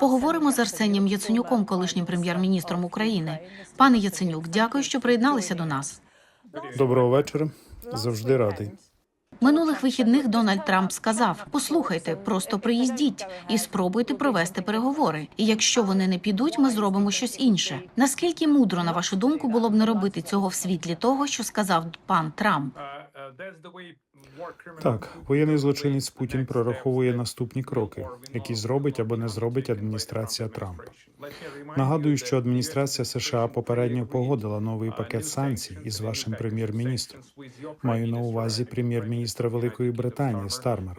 Поговоримо з Арсенієм Яценюком, колишнім прем'єр-міністром України. Пане Яценюк, дякую, що приєдналися до нас. Доброго вечора. Завжди радий. Минулих вихідних Дональд Трамп сказав: послухайте, просто приїздіть і спробуйте провести переговори. І якщо вони не підуть, ми зробимо щось інше. Наскільки мудро, на вашу думку, було б не робити цього в світлі того, що сказав пан Трамп? Так, воєнний злочинець Путін прораховує наступні кроки, які зробить або не зробить адміністрація Трампа. Нагадую, що адміністрація США попередньо погодила новий пакет санкцій із вашим прем'єр-міністром. Маю на увазі прем'єр-міністра Великої Британії Стармера.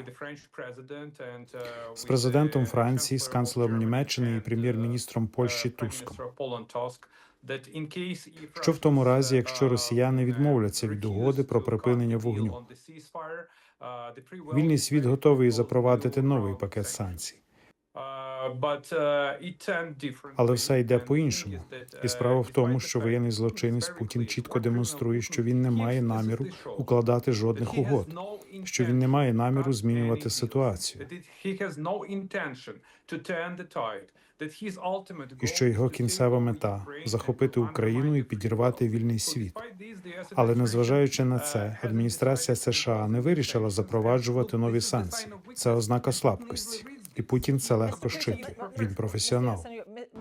з президентом Франції, з канцлером Німеччини і прем'єр-міністром Польщі Туском. Що в тому разі, якщо росіяни відмовляться від угоди про припинення вогню? Вільний світ готовий запровадити новий пакет санкцій. Але все йде по-іншому. І справа в тому, що воєнний злочинець Путін чітко демонструє, що він не має наміру укладати жодних угод, що він не має наміру змінювати ситуацію, і що його кінцева мета захопити Україну і підірвати вільний світ. Але незважаючи на це, адміністрація США не вирішила запроваджувати нові санкції. Це ознака слабкості, і Путін це легко щитує. Він професіонал.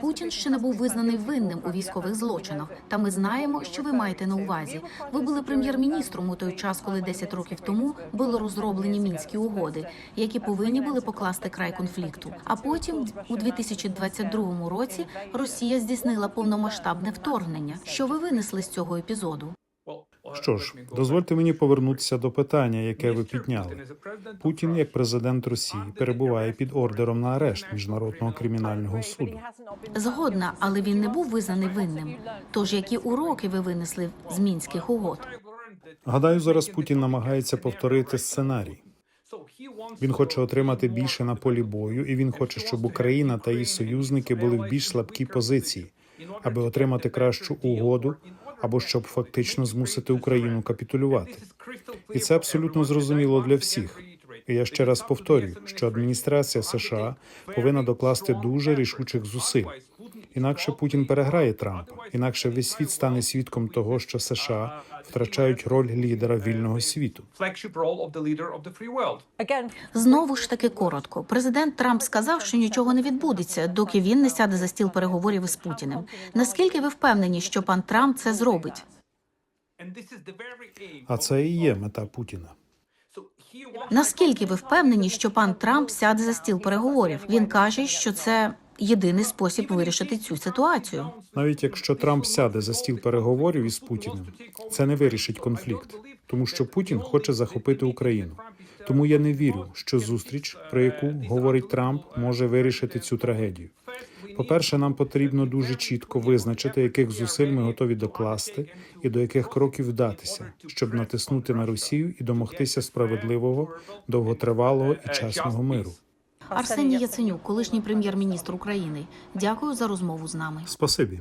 Путін ще не був визнаний винним у військових злочинах. Та ми знаємо, що ви маєте на увазі. Ви були прем'єр-міністром у той час, коли 10 років тому були розроблені мінські угоди, які повинні були покласти край конфлікту. А потім, у 2022 році, Росія здійснила повномасштабне вторгнення. Що ви винесли з цього епізоду? Що ж, дозвольте мені повернутися до питання, яке ви підняли. Путін, як президент Росії, перебуває під ордером на арешт міжнародного кримінального суду. Згодна, але він не був визнаний винним. Тож які уроки ви винесли з мінських угод? Гадаю, зараз Путін намагається повторити сценарій. Він хоче отримати більше на полі бою, і він хоче, щоб Україна та її союзники були в більш слабкій позиції, аби отримати кращу угоду або щоб фактично змусити Україну капітулювати. І це абсолютно зрозуміло для всіх. І я ще раз повторюю, що адміністрація США повинна докласти дуже рішучих зусиль. Інакше Путін переграє Трампа, інакше весь світ стане свідком того, що США втрачають роль лідера вільного світу. Знову ж таки коротко. Президент Трамп сказав, що нічого не відбудеться, доки він не сяде за стіл переговорів із Путіним. Наскільки ви впевнені, що пан Трамп це зробить? А це і є мета Путіна. Наскільки ви впевнені, що пан Трамп сяде за стіл переговорів? Він каже, що це єдиний спосіб вирішити цю ситуацію. Навіть якщо Трамп сяде за стіл переговорів із Путіним, це не вирішить конфлікт, тому що Путін хоче захопити Україну. Тому я не вірю, що зустріч, про яку говорить Трамп, може вирішити цю трагедію. По-перше, нам потрібно дуже чітко визначити, яких зусиль ми готові докласти і до яких кроків вдатися, щоб натиснути на Росію і домогтися справедливого, довготривалого і чесного миру. Арсеній Яценюк, колишній прем'єр-міністр України. Дякую за розмову з нами. Спасибі.